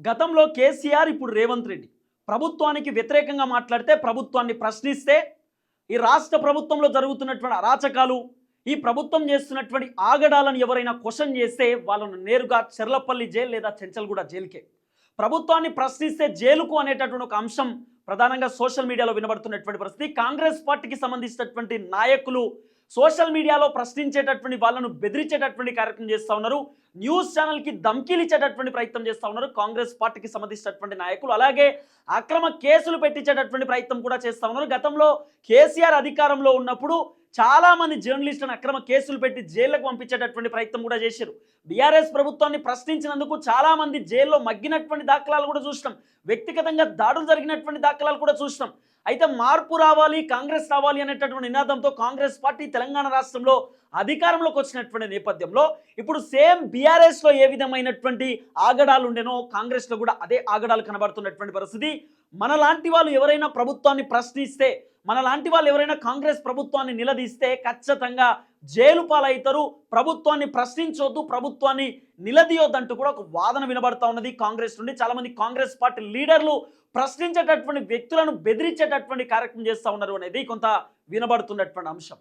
గతంలో కేసీఆర్ ఇప్పుడు రేవంత్ రెడ్డి. ప్రభుత్వానికి వ్యతిరేకంగా మాట్లాడితే ప్రభుత్వాన్ని ప్రశ్నిస్తే ఈ రాష్ట్ర ప్రభుత్వంలో జరుగుతున్నటువంటి అరాచకాలు ఈ ప్రభుత్వం చేస్తున్నటువంటి ఆగడాలను ఎవరైనా క్వశ్చన్ చేస్తే వాళ్ళను నేరుగా చెర్లపల్లి జైలు లేదా చెంచల్గూడ జైలుకే. ప్రభుత్వాన్ని ప్రశ్నిస్తే జైలుకు అనేటటువంటి ఒక అంశం ప్రధానంగా సోషల్ మీడియాలో వినబడుతున్నటువంటి పరిస్థితి. కాంగ్రెస్ పార్టీకి సంబంధించినటువంటి నాయకులు సోషల్ మీడియాలో ప్రశ్నించేటటువంటి వాళ్ళను బెదిరించేటటువంటి కార్యక్రమం చేస్తూ ఉన్నారు. న్యూస్ ఛానల్కి ధమ్కీలిచ్చేటటువంటి ప్రయత్నం చేస్తూ ఉన్నారు. కాంగ్రెస్ పార్టీకి సంబంధించినటువంటి నాయకులు. అలాగే అక్రమ కేసులు పెట్టించేటటువంటి ప్రయత్నం కూడా చేస్తూ ఉన్నారు. గతంలో కేసీఆర్ అధికారంలో ఉన్నప్పుడు చాలా మంది జర్నలిస్టులను అక్రమ కేసులు పెట్టి జైళ్ళకు పంపించేటటువంటి ప్రయత్నం కూడా చేశారు. బీఆర్ఎస్ ప్రభుత్వాన్ని ప్రశ్నించినందుకు చాలా మంది జైల్లో మగ్గినటువంటి దాఖలాలు కూడా చూసినాం. వ్యక్తిగతంగా దాడులు జరిగినటువంటి దాఖలాలు కూడా చూసినాం. అయితే మార్పు రావాలి కాంగ్రెస్ రావాలి అనేటటువంటి నినాదంతో కాంగ్రెస్ పార్టీ తెలంగాణ రాష్ట్రంలో అధికారంలోకి వచ్చినటువంటి నేపథ్యంలో ఇప్పుడు సేమ్ బీఆర్ఎస్లో ఏ విధమైనటువంటి ఆగడాలు ఉండేనో కాంగ్రెస్లో కూడా అదే ఆగడాలు కనబడుతున్నటువంటి పరిస్థితి. మనలాంటి వాళ్ళు ఎవరైనా ప్రభుత్వాన్ని ప్రశ్నిస్తే మన లాంటి వాళ్ళు ఎవరైనా కాంగ్రెస్ ప్రభుత్వాన్ని నిలదీస్తే ఖచ్చితంగా జైలు పాలవుతారు. ప్రభుత్వాన్ని ప్రశ్నించొద్దు ప్రభుత్వాన్ని నిలదీయొద్దంటూ కూడా ఒక వాదన వినబడతా ఉన్నది కాంగ్రెస్ నుండి. చాలామంది కాంగ్రెస్ పార్టీ లీడర్లు ప్రశ్నించేటటువంటి వ్యక్తులను బెదిరించేటటువంటి కార్యక్రమం చేస్తూ ఉన్నారు అనేది కొంత వినబడుతున్నటువంటి అంశం.